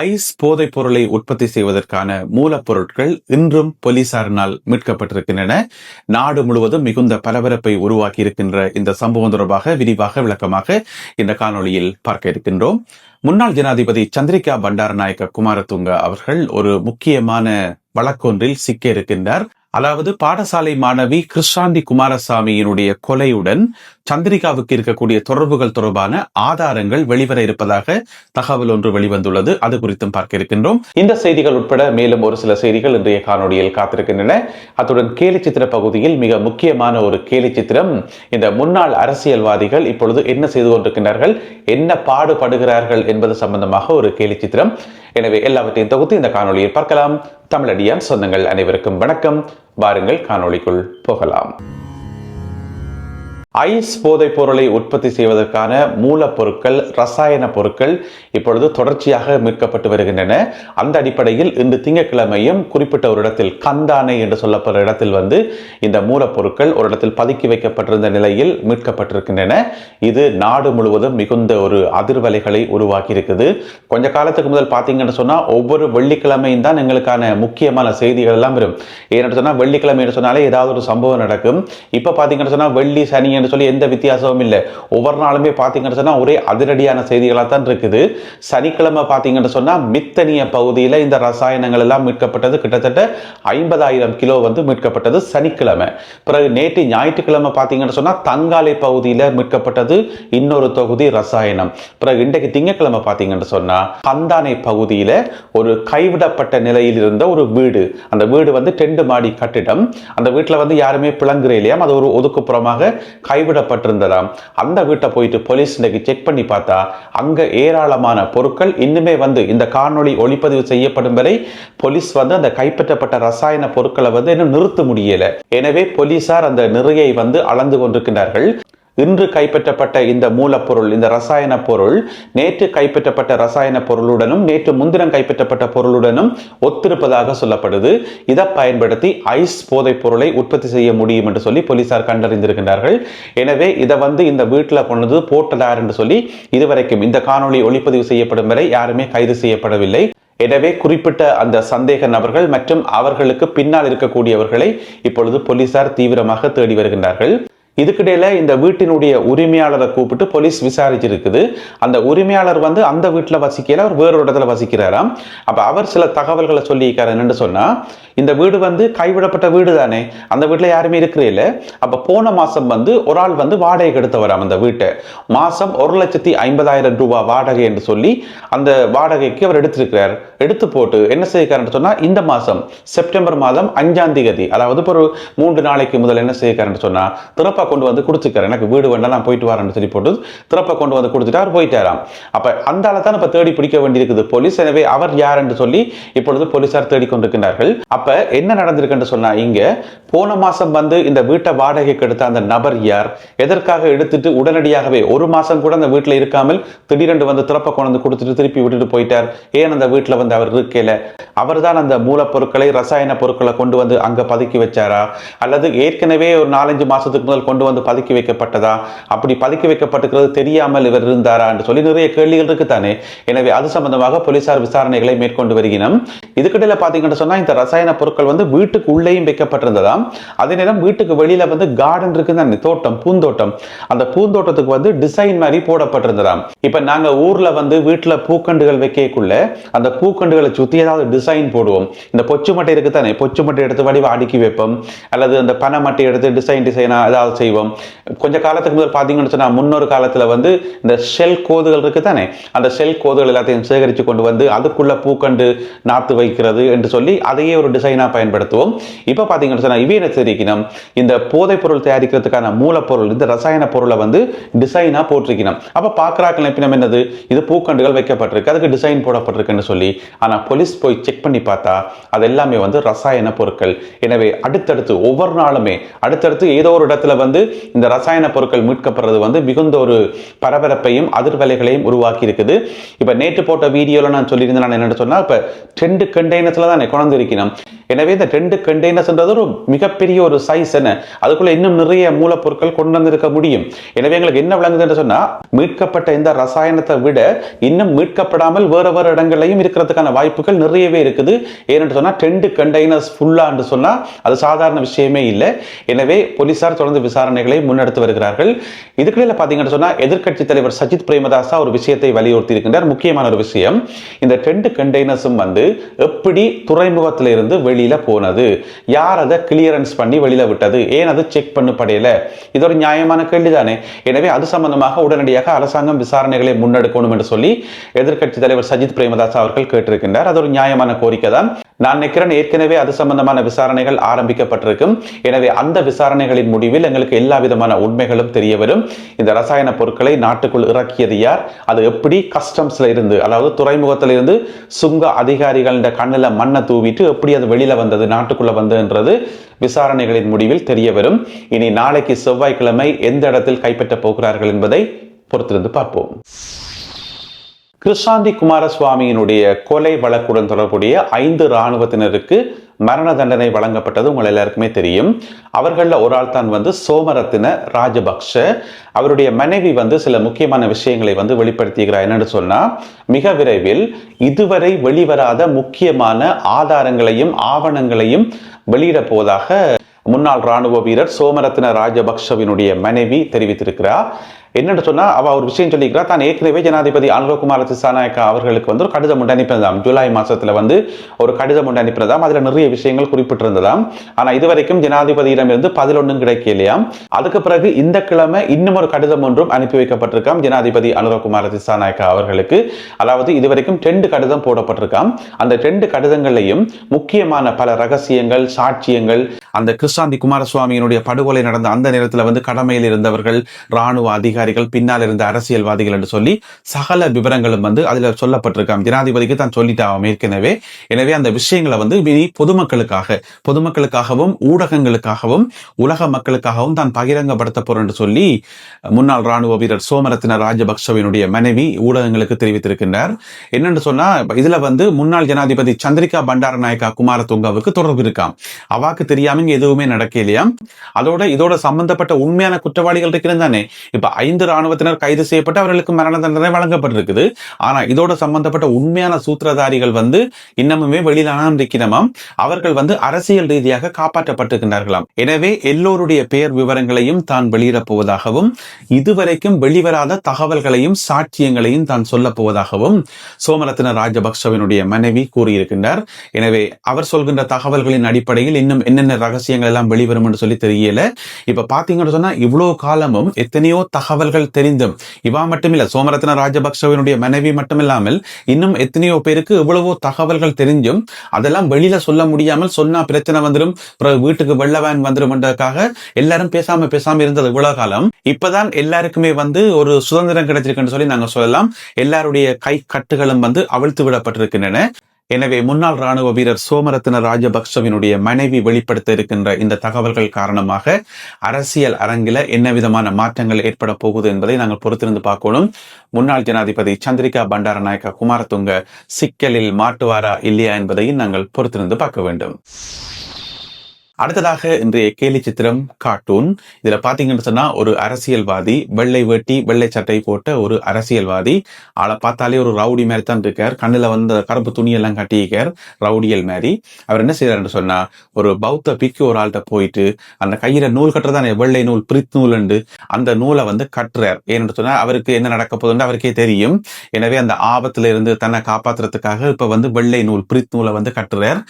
Ice போதைப் பொருளை உற்பத்தி செய்வதற்கான மூலப்பொருட்கள் இன்றும் போலீசாரினால் மீட்கப்பட்டிருக்கின்றன. நாடு முழுவதும் மிகுந்த பரபரப்பை உருவாக்கி இருக்கின்ற இந்த சம்பவம் தொடர்பாக விரிவாக விளக்கமாக இந்த காணொலியில் பார்க்க இருக்கின்றோம். முன்னாள் ஜனாதிபதி சந்திரிகா பண்டாரநாயக்க குமாரதுங்க அவர்கள் ஒரு முக்கியமான வழக்கொன்றில் சிக்க இருக்கின்றார் அதாவது பாடசாலை மாணவி கிருஷாந்தி குமாரசாமியினுடைய கொலையுடன் சந்திரிகாவுக்கு இருக்கக்கூடிய தொடர்புகள் தொடர்பான ஆதாரங்கள் வெளிவர இருப்பதாக தகவல் ஒன்று வெளிவந்துள்ளது. அது குறித்தும் பார்க்க இருக்கின்றோம். இந்த செய்திகள் உட்பட மேலும் ஒரு சில செய்திகள் இன்றைய காணொலியில் காத்திருக்கின்றன. அத்துடன் கேலி சித்திர பகுதியில் மிக முக்கியமான ஒரு கேலி சித்திரம். இந்த முன்னாள் அரசியல்வாதிகள் இப்பொழுது என்ன செய்து கொண்டிருக்கின்றார்கள்? என்ன பாடுபடுகிறார்கள் என்பது சம்பந்தமாக ஒரு கேலி சித்திரம். எனவே எல்லாவற்றையும் தொகுத்து இந்த காணொலியில் பார்க்கலாம். தமிழடியான் சொந்தங்கள் அனைவருக்கும் வணக்கம். வாருங்கள் காணொளிக்குள் போகலாம். ஐஸ் போதைப் பொருளை உற்பத்தி செய்வதற்கான மூலப்பொருட்கள் ரசாயன பொருட்கள் இப்பொழுது தொடர்ச்சியாக மீட்கப்பட்டு வருகின்றன. அந்த அடிப்படையில் இன்று திங்கட்கிழமையும் குறிப்பிட்ட ஒரு இடத்தில் கந்தானை என்று சொல்லப்படுற இடத்தில் வந்து இந்த மூலப்பொருட்கள் ஒரு இடத்தில் பதுக்கி வைக்கப்பட்டிருந்த நிலையில் மீட்கப்பட்டிருக்கின்றன. இது நாடு முழுவதும் மிகுந்த ஒரு அதிர்வலைகளை உருவாக்கி இருக்குது கொஞ்ச காலத்துக்கு முதல் பார்த்தீங்கன்னு சொன்னால் ஒவ்வொரு வெள்ளிக்கிழமையும் தான் எங்களுக்கான முக்கியமான செய்திகள் எல்லாம் வரும். ஏன்னு சொன்னால் வெள்ளிக்கிழமைன்னு சொன்னாலே ஏதாவது ஒரு சம்பவம் நடக்கும். இப்போ பார்த்தீங்கன்னு சொன்னால் வெள்ளி சனி என்று சொல்லி எந்த வித்தியாசமும் இல்லை. ஒவ்வொரு நாளுமே பார்த்தீங்கன்னு சொன்னா ஒரே அதிரடியான செய்திகளாக தான் இருக்குது. சனிக்கிழமை பார்த்தீங்கன்னு சொன்னா மித்தனிய பகுதியில் இந்த ரசாயனங்கள் எல்லாம் மீட்கப்பட்டது. கிட்டத்தட்ட ஐம்பதாயிரம் கிலோ வந்து மீட்கப்பட்டது சனிக்கிழமை. பிறகு நேற்று ஞாயிற்றுக்கிழமை பார்த்தீங்கன்னு சொன்னா தங்காலை பகுதியில் மீட்கப்பட்டது இன்னொரு தொகுதி ரசாயனம். பிறகு இன்றைக்கு திங்கக்கிழமை பார்த்தீங்கன்னு சொன்னா கந்தானை பகுதியில் ஒரு கைவிடப்பட்ட நிலையில் இருந்த ஒரு வீடு. அந்த வீடு வந்து டெண்டு மாடி கட்டிடம். அந்த வீட்டில் வந்து யாருமே பிளங்குற இல்லையாம் அது ஒரு ஒதுக்குப்புறமாக கைவிடப்பட்டிருந்ததாம். அந்த வீட்டை போயிட்டு போலீஸ் இன்னைக்கு செக் பண்ணி பார்த்தா அங்க ஏராளமான பொருட்கள் இன்னுமே வந்து இந்த காணொளி ஒளிப்பதிவு செய்யப்படும் வரை போலீஸ் வந்து அந்த கைப்பற்றப்பட்ட ரசாயன பொருட்களை வந்து இன்னும் நிறுத்த முடியல. எனவே போலீசார் அந்த நிறையை வந்து அளந்து கொண்டிருக்கிறார்கள் இன்று கைப்பற்றப்பட்ட இந்த மூலப்பொருள் இந்த ரசாயன பொருள் நேற்று கைப்பற்றப்பட்ட ரசாயன பொருளுடனும் நேற்று முன்தினம் கைப்பற்றப்பட்ட பொருளுடனும் ஒத்திருப்பதாக சொல்லப்படுது. இதை பயன்படுத்தி ஐஸ் போதைப் பொருளை உற்பத்தி செய்ய முடியும் என்று சொல்லி போலீசார் கண்டறிந்திருக்கின்றார்கள். எனவே இதை வந்து இந்த வீட்டில் கொண்டது போட்டதார் என்று சொல்லி இதுவரைக்கும் இந்த காணொளி ஒளிப்பதிவு செய்யப்படும் வரை யாருமே கைது செய்யப்படவில்லை. எனவே குறிப்பிட்ட அந்த சந்தேக நபர்கள் மற்றும் அவர்களுக்கு பின்னால் இருக்கக்கூடியவர்களை இப்பொழுது போலீசார் தீவிரமாக தேடி வருகின்றார்கள். இதுக்கிடையில் இந்த வீட்டினுடைய உரிமையாளரை கூப்பிட்டு போலீஸ் விசாரிச்சிருக்குது. அந்த உரிமையாளர் வந்து அந்த வீட்டில் வசிக்கல அவர் வேறொரு இடத்துல வசிக்கிறாராம். அப்ப அவர் சில தகவல்களை சொல்லியிருக்காரு என்னென்னு சொன்னா இந்த வீடு வந்து கைவிடப்பட்ட வீடு தானே அந்த வீட்டில் யாருமே இருக்கிறே அப்போ போன மாசம் வந்து ஒரு ஆள் வந்து வாடகை எடுத்தவராம் அந்த வீட்டை. மாசம் ஒரு லட்சத்தி ஐம்பதாயிரம் ரூபாய் வாடகை என்று சொல்லி அந்த வாடகைக்கு அவர் எடுத்திருக்கிறார். எடுத்து போட்டு என்ன செய்யக்காரன்னு சொன்னா இந்த மாசம் செப்டம்பர் மாதம் அஞ்சாம் தேதி அதாவது ஒரு மூன்று நாளைக்கு முதல் என்ன செய்யக்காரன்னு சொன்னால் திறப்ப திறப்பை கொண்டு வந்து கொடுத்துக்கிறேன் எனக்கு வீடு வேண்டாம் நான் போயிட்டு வரேன்னு சொல்லி போட்டு திறப்பை கொண்டு வந்து கொடுத்துட்டு அவர் போயிட்டாராம். அப்போ அந்த ஆளை தான் இப்போ தேடி பிடிக்க வேண்டியிருக்குது போலீஸ். எனவே அவர் யார் என்று சொல்லி இப்பொழுது போலீசார் தேடிக்கொண்டிருக்கிறார்கள் அப்போ என்ன நடந்திருக்குன்னு சொன்னால் இங்கே போன மாதம் வந்து இந்த வீட்டை வாடகைக்கு எடுத்த அந்த நபர் யார்? எதற்காக எடுத்துட்டு உடனடியாகவே ஒரு மாதம் கூட அந்த வீட்டில் இருக்காமல் திடீரென்று வந்து திறப்பை கொண்டு வந்து கொடுத்துட்டு திருப்பி விட்டுட்டு போயிட்டார். ஏன் அந்த வீட்டில் வந்து அவர் இருக்கல? அவர் தான் அந்த மூலப்பொருட்களை ரசாயன பொருட்களை கொண்டு வந்து அங்கே பதுக்கி வச்சாரா? அல்லது ஏற்கனவே ஒரு நாலஞ்சு மாதத்துக்கு முதல் கொண்டு வந்து பதுக்கி வைக்கப்பட்டதா? அப்படி பதுக்கி வைக்கப்பட்டிருக்கிறது தெரியாமல் இவர் இருந்தாரா என்று சொல்லி நிறைய கேள்விகள் இருக்குத்தானே எனவே அது சம்பந்தமாக போலீசார் விசாரணைகளை மேற்கொண்டு வருகிறோம் இதுக்கிடையில் பார்த்தீங்கன்னு சொன்னா இந்த ரசாயன பொருட்கள் வந்து வீட்டுக்கு உள்ளேயும் வைக்கப்பட்டிருந்ததாம் அதே நேரம் வீட்டுக்கு வெளியில வந்து கார்டன் இருக்குதானே தோட்டம் பூந்தோட்டம். அந்த பூந்தோட்டத்துக்கு வந்து டிசைன் மாதிரி போடப்பட்டிருந்ததாம். இப்ப நாங்க ஊர்ல வந்து வீட்டுல பூக்கண்டுகள் வைக்கக்குள்ள அந்த பூக்கண்டுகளை சுத்தி ஏதாவது டிசைன் போடுவோம். இந்த பொச்சு மட்டை இருக்கு தானே பொச்சு மட்டை எடுத்து வடிவ அடுக்கி வைப்போம். அல்லது அந்த பனை மட்டை எடுத்து டிசைன் டிசைனாக ஏதாவது செய்வோம். கொஞ்ச காலத்துக்கு முதல் பார்த்தீங்கன்னு சொன்னால் முன்னொரு காலத்தில் வந்து இந்த ஷெல் கோதுகள் இருக்குது தானே அந்த ஷெல் கோதுகள் எல்லாத்தையும் சேகரித்து கொண்டு வந்து அதுக்குள்ளே பூக்கண்டு நாற்று வைக்கிறது என்று சொல்லி அதையே ஒரு டிசைனாக பயன்படுத்துவோம். இப்போ பார்த்தீங்கன்னு சொன்னா இவையின தெரிவிக்கணும் இந்த போதைப் பொருள் தயாரிக்கிறதுக்கான மூலப்பொருள் இந்த ரசாயன பொருளை வந்து டிசைனாக போட்டிருக்கணும் அப்ப பார்க்கறாக்கள் நம்ம என்னது? இது பூக்கண்டுகள் வைக்கப்பட்டிருக்கு அதுக்கு டிசைன் போடப்பட்டிருக்குன்னு சொல்லி. ஆனால் போலீஸ் போய் செக் பண்ணி பார்த்தா அது எல்லாமே வந்து ரசாயன பொருட்கள். எனவே அடுத்தடுத்து ஒவ்வொரு நாளுமே அடுத்தடுத்து ஏதோ ஒரு இடத்துல வந்து இந்த ரசாயன பொருட்கள் மீட்கப்படுறது வந்து மிகுந்த ஒரு பரபரப்பையும் அதிர்வலைகளையும் உருவாக்கி இருக்குது இப்ப நேற்று போட்ட வீடியோவில் நான் சொல்லியிருந்தேன் நான் என்ன சொன்னா இப்ப ரெண்டு கண்டெய்னர்ஸில் தான் கொண்டு இருக்கணும் எனவே இந்த ரெண்டு கண்டெய்னர்ஸ்ன்றது ஒரு மிகப்பெரிய ஒரு சைஸ் என்ன? அதுக்குள்ள இன்னும் நிறைய மூலப்பொருட்கள் கொண்டு வந்திருக்க முடியும். எனவே எங்களுக்கு என்ன விளங்குதுன்னு சொன்னா மீட்கப்பட்ட இந்த ரசாயனத்தை விட இன்னும் மீட்கப்படாமல் வேற வேற இடங்களையும் இருக்கிறதுக்கான வாய்ப்புகள் நிறையவே இருக்குது. ஏன்னு சொன்னா ரெண்டு கண்டெய்னர்ஸ் ஃபுல்லான்னு சொன்னா அது சாதாரண விஷயமே இல்லை. எனவே போலீசார் தொடர்ந்து விசாரணைகளை முன்னெடுத்து வருகிறார்கள். இதுக்கிடையில பாத்தீங்கன்னு சொன்னா எதிர்க்கட்சி தலைவர் சஜித் பிரேமதாசா ஒரு விஷயத்தை வலியுறுத்தி இருக்கின்றார். முக்கியமான ஒரு விஷயம் இந்த ரெண்டு கண்டெய்னர்ஸும் வந்து எப்படி துறைமுகத்திலிருந்து வெளியே வெளியில் போனது. யார் அதை கிளியரன்ஸ் பண்ணி வெளியில் விட்டது? ஏன் அது செக் பண்ணப்படையல இது ஒரு நியாயமான கேள்விதானே. எனவே அது சம்பந்தமாக உடனடியாக அரசாங்கம் விசாரணைகளை முன்னெடுக்கணும் என்று சொல்லி எதிர்க்கட்சி தலைவர் சஜித் பிரேமதாஸ் அவர்கள் கேட்டிருக்கின்றார். அது ஒரு நியாயமான கோரிக்கை தான். நான் நினைக்கிறேன் ஏற்கனவே அது சம்பந்தமான விசாரணைகள் ஆரம்பிக்கப்பட்டிருக்கும். எனவே அந்த விசாரணைகளின் முடிவில் எங்களுக்கு எல்லா விதமான உண்மைகளும் தெரிய வரும். இந்த ரசாயன பொருட்களை நாட்டுக்குள் இறக்கியது யார்? அது எப்படி கஸ்டம்ஸ்ல இருந்து அதாவது துறைமுகத்தில் இருந்து சுங்க அதிகாரிகள் கண்ணில் மண்ணை தூவிட்டு எப்படி அது வெளியில் வந்தது நாட்டுக்குள்ள வந்ததுன்றது விசாரணைகளின் முடிவில் தெரிய வரும் இனி நாளைக்கு செவ்வாய்க்கிழமை எந்த இடத்தில் கைப்பற்றப் போகிறார்கள் என்பதை பொறுத்திருந்து பார்ப்போம். கிருஷாந்தி குமாரசுவாமியினுடைய கொலை வழக்குடன் தொடர்புடைய ஐந்து இராணுவத்தினருக்கு மரண தண்டனை வழங்கப்பட்டது உங்கள் எல்லாருக்குமே தெரியும். அவர்களில் ஒரு ஆள் தான் வந்து சோமரத்தின ராஜபக்ஷ. அவருடைய மனைவி வந்து சில முக்கியமான விஷயங்களை வந்து வெளிப்படுத்திக்கிறார் என்னன்னு சொன்னா மிக விரைவில் இதுவரை வெளிவராத முக்கியமான ஆதாரங்களையும் ஆவணங்களையும் வெளியிட போவதாக முன்னாள் ராணுவ வீரர் சோமரத்ன ராஜபக்ஷவினுடைய மனைவி தெரிவித்திருக்கிறார். என்னென்னு சொன்னால் அவள் ஒரு விஷயம் சொல்லிக்கிறா தான் ஏற்கனவே ஜனாதிபதி அனுரகுமார திசாநாயக்கா அவர்களுக்கு வந்து ஒரு கடிதம் ஒன்று அனுப்பினதாம் ஜூலை மாதத்தில் வந்து ஒரு கடிதம் ஒன்று அனுப்பினதாம் அதில் நிறைய விஷயங்கள் குறிப்பிட்டிருந்ததாம். ஆனால் இதுவரைக்கும் ஜனாதிபதியிடமிருந்து பதிலொன்றும் பதில் ஒன்றும் கிடைக்கலையாம். அதுக்கு பிறகு இந்த கிழமை இன்னும் ஒரு கடிதம் ஒன்றும் அனுப்பி வைக்கப்பட்டிருக்காம் ஜனாதிபதி அனுரகுமார திசாநாயக்கா அவர்களுக்கு. அதாவது இதுவரைக்கும் ரெண்டு கடிதம் போடப்பட்டிருக்காம். அந்த ரெண்டு கடிதங்களையும் முக்கியமான பல ரகசியங்கள் சாட்சியங்கள் அந்த கிருஷ்ணாந்தி குமாரசுவாமியினுடைய படுகொலை நடந்த அந்த நேரத்தில் வந்து கடமையில் இருந்தவர்கள் ராணுவ அதிகாரிகள் பின்னால் இருந்த அரசியல்வாதிகள் என்று சொல்லி சகல விவரங்களும் வந்து அதில் சொல்லப்பட்டிருக்காங்க. ஜனாதிபதிக்கு தான் சொல்லிட்டாவும் ஏற்கனவே. எனவே அந்த விஷயங்களை வந்து இனி பொதுமக்களுக்காக பொதுமக்களுக்காகவும் ஊடகங்களுக்காகவும் உலக மக்களுக்காகவும் தான் பகிரங்கப்படுத்த போறேன் என்று சொல்லி முன்னாள் ராணுவ வீரர் சோமரத்ன ராஜபக்சவினுடைய மனைவி ஊடகங்களுக்கு தெரிவித்திருக்கின்றார். என்னென்னு சொன்னா இதுல வந்து முன்னாள் ஜனாதிபதி சந்திரிகா பண்டாரநாயக்கா குமாரதுங்காவுக்கு தொடர்பு இருக்காம். அவாக்கு தெரியாம எதுவுமே நடக்கலையாம். அதோட இதோட சம்பந்தப்பட்ட உண்மையான குற்றவாளிகள் இருக்கிறது தானே. இப்ப ஐந்து ராணுவத்தினர் கைது செய்யப்பட்டு அவர்களுக்கு மரண தண்டனை வழங்கப்பட்டிருக்குது. ஆனா இதோட சம்பந்தப்பட்ட உண்மையான சூத்திரதாரிகள் வந்து இன்னமுமே வெளியிலான இருக்கிறமாம் அவர்கள் வந்து அரசியல் ரீதியாக காப்பாற்றப்பட்டிருக்கிறார்களாம் எனவே எல்லோருடைய பெயர் விவரங்களையும் தான் வெளியிடப் போவதாகவும் இதுவரைக்கும் வெளிவராத தகவல்களையும் சாட்சியங்களையும் தான் சொல்ல போவதாகவும் சோமரத்ன ராஜபக்சவினுடைய மனைவி கூறியிருக்கின்றார். எனவே அவர் சொல்கின்ற தகவல்களின் அடிப்படையில் இன்னும் என்னென்ன ரகசியங்கள் எல்லாம் வெளிவரும் என்று சொல்லி தெரியல. இப்ப பாத்தீங்கன்னு சொன்னா இவ்வளவு காலமும் எத்தனையோ தகவல் தகவல்கள் தெரிந்தும். இவா மட்டுமில்ல சோமரத்ன ராஜபக்சவினுடைய மனைவி மட்டுமில்லாமல் இன்னும் எத்தனையோ பேருக்கு எவ்வளவோ தகவல்கள் தெரிஞ்சும் அதெல்லாம் வெளியில சொல்ல முடியாமல் சொன்னா பிரச்சனை வந்துடும் வீட்டுக்கு வெள்ளவன் வேன் வந்துடும் எல்லாரும் பேசாம பேசாம இருந்தது இவ்வளவு காலம். இப்பதான் எல்லாருக்குமே வந்து ஒரு சுதந்திரம் கிடைச்சிருக்குன்னு சொல்லி நாங்க சொல்லலாம். எல்லாருடைய கை கட்டுகளும் வந்து அவிழ்த்து விடப்பட்டிருக்கின்றன. எனவே முன்னாள் ராணுவ வீரர் சோமரத்ன ராஜபக்சவினுடைய மனைவி வெளிப்படுத்த இருக்கின்ற இந்த தகவல்கள் காரணமாக அரசியல் அரங்கில என்ன விதமான மாற்றங்கள் ஏற்பட போகுது என்பதை நாங்கள் பொறுத்திருந்து பார்க்கணும். முன்னாள் ஜனாதிபதி சந்திரிகா பண்டாரநாயக்கா குமாரதுங்க சிக்கலில் மாட்டுவாரா இல்லையா என்பதையும் நாங்கள் பொறுத்திருந்து பார்க்க வேண்டும். அடுத்ததாக இன்றைய கேலி சித்திரம் கார்ட்டூன் இதுல பாத்தீங்கன்னு சொன்னா ஒரு அரசியல்வாதி வெள்ளை வெட்டி வெள்ளை சட்டை போட்ட ஒரு அரசியல்வாதி. ஆளை பார்த்தாலே ஒரு ரவுடி மாதிரி தான் இருக்கார். கண்ணில் வந்த கருப்பு துணியெல்லாம் கட்டியிருக்கார் ரவுடியல் மாதிரி. அவர் என்ன செய்யறாருன்னு சொன்னா ஒரு பௌத்த பிக்கு ஒரு ஆள்கிட்ட போயிட்டு அந்த கையில நூல் கட்டுறதானே வெள்ளை நூல் பிரித் நூலுண்டு. அந்த நூலை வந்து கட்டுறார். ஏன்னு சொன்னா அவருக்கு என்ன நடக்க போகுதுன்னு அவருக்கே தெரியும். எனவே அந்த ஆபத்துல இருந்து தன்னை காப்பாத்துறதுக்காக இப்ப வந்து வெள்ளை நூல் பிரித் நூலை வந்து கட்டுறார்.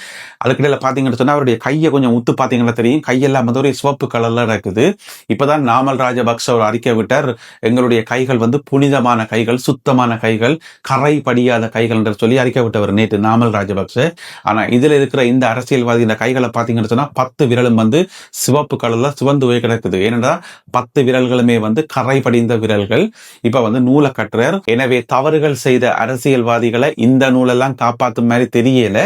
அதுக்கிடையில பாத்தீங்கன்னு சொன்னா அவருடைய கையை கொஞ்சம் உத்து பார்த்தீங்கன்னா தெரியும். கையெல்லாம் வந்து ஒரு சிவப்பு கலர்ல இருக்குது இப்பதான் நாமல் ராஜபக்ச ஒரு அறிக்கை விட்டார். எங்களுடைய கைகள் வந்து புனிதமான கைகள் சுத்தமான கைகள் கரை படியாத கைகள் என்று சொல்லி அறிக்கை விட்டவர் நேற்று நாமல் ராஜபக்ச ஆனா இதுல இருக்கிற இந்த அரசியல்வாதி இந்த கைகளை பார்த்தீங்கன்னு சொன்னா பத்து விரலும் வந்து சிவப்பு கலர்ல சிவந்து போய் கிடக்குது. ஏனென்றால் பத்து விரல்களுமே வந்து கரை படிந்த விரல்கள். இப்ப வந்து நூலை கட்டுறார். எனவே தவறுகள் செய்த அரசியல்வாதிகளை இந்த நூலெல்லாம் காப்பாத்தும் மாதிரி தெரியல.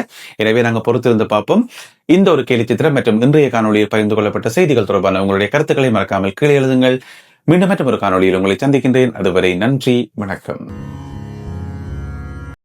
எனவே நாங்க பொறுத்திருந்து பார்ப்போம். இந்த ஒரு கேலி சித்திரம் மற்றும் இன்றைய காணொலியில் பகிர்ந்து கொள்ளப்பட்ட செய்திகள் தொடர்பான உங்களுடைய கருத்துக்களை மறக்காமல் கீழே எழுதுங்கள். மீண்டும் மற்றும் ஒரு காணொலியில் உங்களை சந்திக்கின்றேன். அதுவரை நன்றி வணக்கம்.